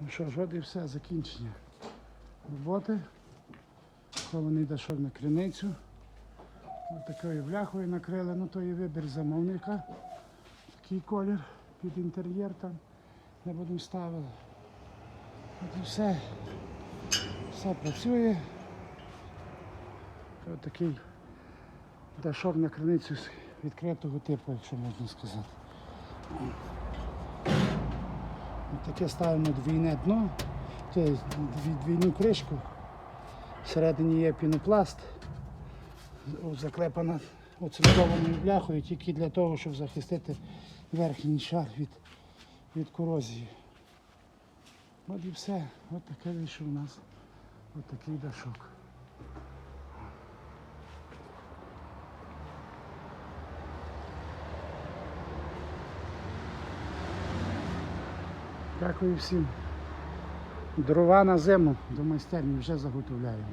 Ну що ж, от і все, закінчення роботи. Хований дашок на криницю. Ось такою бляхою накрили, ну то і вибір замовника. Такий колір під інтер'єр там. Не будемо ставити. От і все. Все працює. Ось такий дашок на криницю відкритого типу, якщо можна сказати. Таке ставимо двійне дно, тобто двійну кришку. Всередині є пінопласт, заклепана оцинкованою бляхою тільки для того, щоб захистити верхній шар від, від корозії. От і все. От таке вийшов у нас. Такий дашок. Дякую всім. Дрова на зиму до майстерні вже заготовляємо.